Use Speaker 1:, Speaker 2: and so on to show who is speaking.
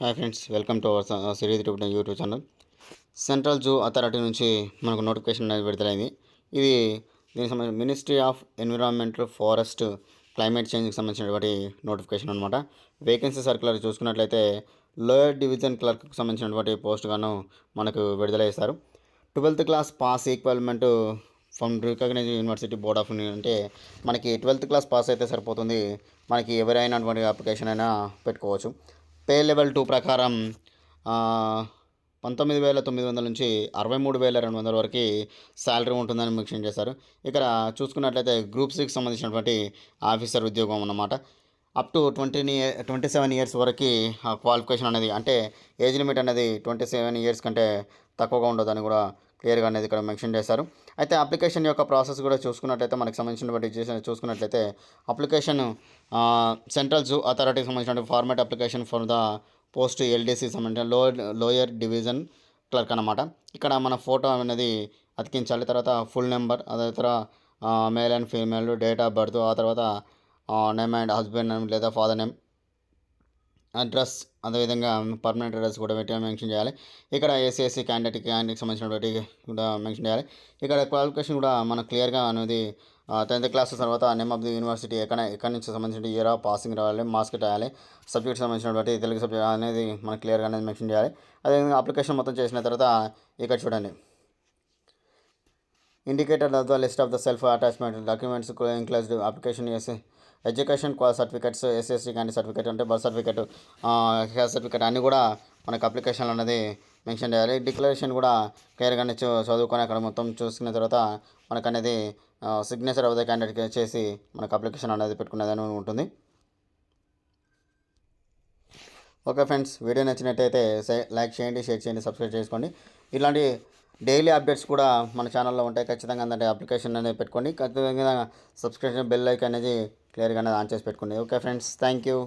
Speaker 1: Hi friends welcome to our series tube YouTube channel. Central zoo authority నుంచి మనకు notification అనేది విడుదలైంది ఇది దీనికి సంబంధించి ministry of environmental forest climate చేంజ్కి సంబంధించినటువంటి నోటిఫికేషన్ అనమాట వేకెన్సీ సర్కులర్ చూసుకున్నట్లయితే లోయర్ డివిజన్ క్లర్క్కి సంబంధించినటువంటి పోస్ట్ గాను మనకు విడుదల చేస్తారు twelfth class pass equivalent from recognise university board of India అంటే మనకి ట్వెల్త్ క్లాస్ పాస్ అయితే సరిపోతుంది. మనకి ఎవరైనటువంటి అప్లికేషన్ అయినా పెట్టుకోవచ్చు. పే లెవెల్ టూ ప్రకారం పంతొమ్మిది వేల తొమ్మిది వందల నుంచి అరవై మూడు వేల రెండు వందల వరకు శాలరీ ఉంటుందని మెన్షన్ చేశారు. ఇక్కడ చూసుకున్నట్లయితే గ్రూప్ సిక్స్ సంబంధించినటువంటి ఆఫీసర్ ఉద్యోగం అన్నమాట. Up to twenty twenty seven years వరకు ఆ క్వాలిఫికేషన్ అనేది అంటే ఏజ్ లిమిట్ అనేది ట్వంటీ సెవెన్ ఇయర్స్ కంటే తక్కువగా ఉండదని కూడా క్లియర్గా అనేది ఇక్కడ మెన్షన్ చేశారు. అయితే అప్లికేషన్ యొక్క ప్రాసెస్ కూడా చూసుకున్నట్లయితే మనకి సంబంధించినటువంటి చేసిన చూసుకున్నట్లయితే అప్లికేషన్ సెంట్రల్ జూ అథారిటీకి సంబంధించిన format application for the post LDC సంబంధించిన లోయర్ లోయర్ డివిజన్ క్లర్క్ అనమాట ఇక్కడ మన ఫోటో అనేది అతికించాలి. తర్వాత ఫుల్ నెంబర్ అదే తర్వాత male and female date of birth ఆ తర్వాత నేమ్ అండ్ హస్బెండ్ నేమ్ లేదా ఫాదర్ నేమ్ అడ్రస్ అదేవిధంగా పర్మనెంట్ అడ్రస్ కూడా పెట్టి మెన్షన్ చేయాలి. ఇక్కడ ఏసీఎస్సీ క్యాండిడేట్ క్యాండిడేట్కి సంబంధించినటువంటి కూడా మెన్షన్ చేయాలి. ఇక్కడ క్వాలిఫికేషన్ కూడా మనకు క్లియర్గా అనేది టెన్త్ క్లాస్ తర్వాత నేమ్ ఆఫ్ ది యూనివర్సిటీ ఎక్కడ ఎక్కడి నుంచి సంబంధించిన ఇయర్ ఆఫ్ పాసింగ్ రావాలి మార్క్స్ రాయాలి సబ్జెక్ట్ సంబంధించినటువంటి తెలుగు సబ్జెక్ట్ అనేది మనకు క్లియర్గా అనేది మెన్షన్ చేయాలి. అదేవిధంగా అప్లికేషన్ మొత్తం చేసిన తర్వాత ఇక్కడ చూడండి. Indicated of the list of the self attachment documents included application yes education certificates certificates SSC కానీ సర్టిఫికేట్ అంటే బర్త్ సర్టిఫికేట్ హెల్త్ సర్టిఫికేట్ అన్నీ కూడా మనకు అప్లికేషన్ అనేది మెన్షన్ చేయాలి. డిక్లరేషన్ కూడా క్లియర్గానే చూ చదువుకొని అక్కడ మొత్తం చూసుకున్న తర్వాత మనకు అనేది సిగ్నేచర్ ఆఫ్ ద క్యాండిడేట్ చేసి మనకు అప్లికేషన్ అనేది పెట్టుకునేదని ఉంటుంది. ఓకే ఫ్రెండ్స్ వీడియో నచ్చినట్టయితే సై- లైక్ చేయండి షేర్ చేయండి సబ్స్క్రైబ్ చేసుకోండి. ఇలాంటి డైలీ అప్డేట్స్ కూడా మన ఛానల్లో ఉంటాయి. ఖచ్చితంగా అంటే అప్లికేషన్ అనేది పెట్టుకోండి. ఖచ్చితంగా సబ్స్క్రిప్షన్ బెల్ లైక్ అనేది క్లియర్గా అనేది ఆన్ చేసి పెట్టుకోండి. Okay friends thank you.